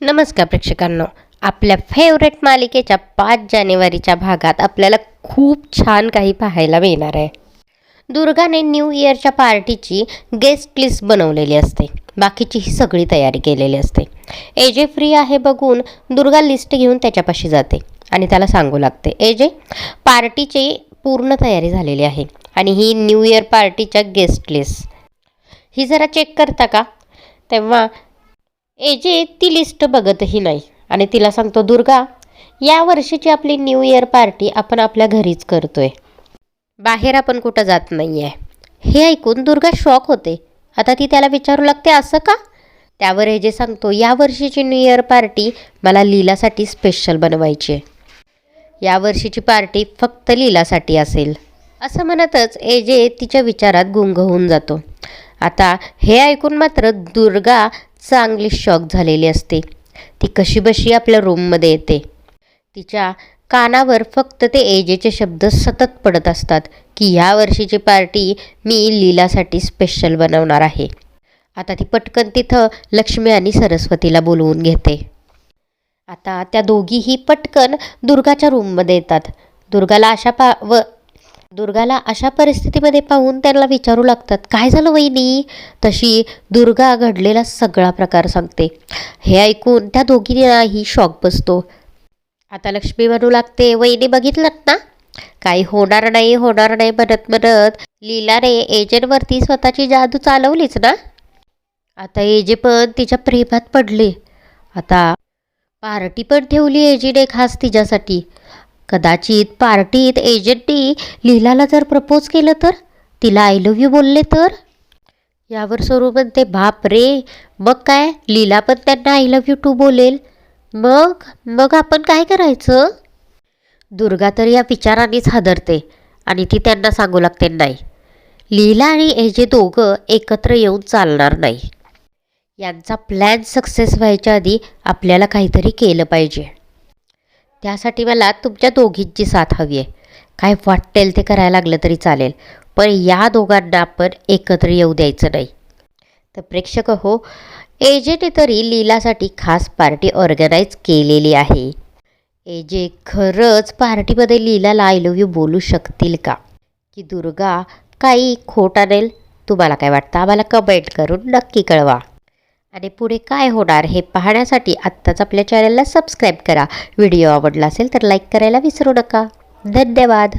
नमस्कार प्रेक्षकांनो. आपल्या फेवरेट मालिकेच्या पाच जानेवारीच्या भागात आपल्याला खूप छान काही पाहायला मिळणार आहे. दुर्गाने न्यू इयरच्या पार्टीची गेस्ट लिस्ट बनवलेली असते. बाकीची ही सगळी तयारी केलेली असते. एजे फ्री आहे बघून दुर्गा लिस्ट घेऊन त्याच्यापाशी जाते आणि त्याला सांगू लागते एजे पार्टीची पूर्ण तयारी झालेली आहे आणि ही न्यू इयर पार्टीच्या गेस्ट लिस्ट ही जरा चेक करता का? तेव्हा एजे ती लिस्ट बघतही नाही. आणि तिला सांगतो दुर्गा या वर्षीची आपली न्यू इयर पार्टी आपण आपल्या घरीच करतोय. बाहेर आपण कुठं जात नाही आहे हे ऐकून दुर्गा शॉक होते. आता ती त्याला विचारू लागते असं का? त्यावर एजे सांगतो या वर्षीची न्यू इयर पार्टी मला लीलासाठी स्पेशल बनवायची आहे. या वर्षीची पार्टी फक्त लीलासाठी असेल. असं म्हणतच एजे तिच्या विचारात गुंग होऊन जातो. आता हे ऐकून मात्र दुर्गा चांगली शॉक झालेली असते. ती कशीबशी आपल्या रूममध्ये येते. तिच्या कानावर फक्त ते एजेचे शब्द सतत पडत असतात की ह्या वर्षीची पार्टी मी लीलासाठी स्पेशल बनवणार आहे. आता ती पटकन तिथं लक्ष्मी आणि सरस्वतीला बोलवून घेते. आता त्या दोघीही पटकन दुर्गाच्या रूममध्ये येतात. दुर्गाला अशा पा व दुर्गाला अशा परिस्थितीमध्ये पाहून त्यांना विचारू लागतात काय झालं वहिनी? तशी दुर्गा घडलेला सगळा प्रकार सांगते. हे ऐकून त्या दोघींनाही शॉक बसतो. आता लक्ष्मी म्हणू लागते वहिनी बघितलं ना? काही होणार नाही होणार नाही म्हणत म्हणत. लीलाने एजंटवरती स्वतःची जादू चालवलीच ना? आता एजे पण तिच्या प्रेमात पडले. आता पार्टी पण ठेवली एजीने खास तिच्यासाठी. कदाचित पार्टीत एजंटनी लीलाला जर प्रपोज केलं तर? तिला आय लव्ह यू बोलले तर? यावर स्वरूप म्हणते बाप रे मग काय? लीला पण त्यांना आय लव्ह यू टू बोलेल. मग? मग आपण काय करायचं? दुर्गा तर या विचारानेच हादरते आणि ती त्यांना सांगू लागते नाही लीला आणि एजे दोघं एकत्र येऊन चालणार नाही. यांचा प्लॅन सक्सेस व्हायच्या आधी आपल्याला काहीतरी केलं पाहिजे. त्यासाठी मला तुमच्या दोघींची साथ हवी आहे. काय वाटेल ते करायला लागलं तरी चालेल पण या दोघांना आपण एकत्र येऊ द्यायचं नाही. तर प्रेक्षक हो एजेने तरी लीलासाठी खास पार्टी ऑर्गनाईज केलेली आहे. एजे खरंच पार्टीमध्ये लीलाला आय लव्ह यू बोलू शकतील का? की दुर्गा काही खोट आणेल? तुम्हाला काय वाटतं? आम्हाला कमेंट करून नक्की कळवा. आणि पुढे काय होणार हे पाहण्यासाठी आत्ताच आपल्या चॅनलला सबस्क्राईब करा. व्हिडिओ आवडला असेल तर लाईक करायला विसरू नका. धन्यवाद.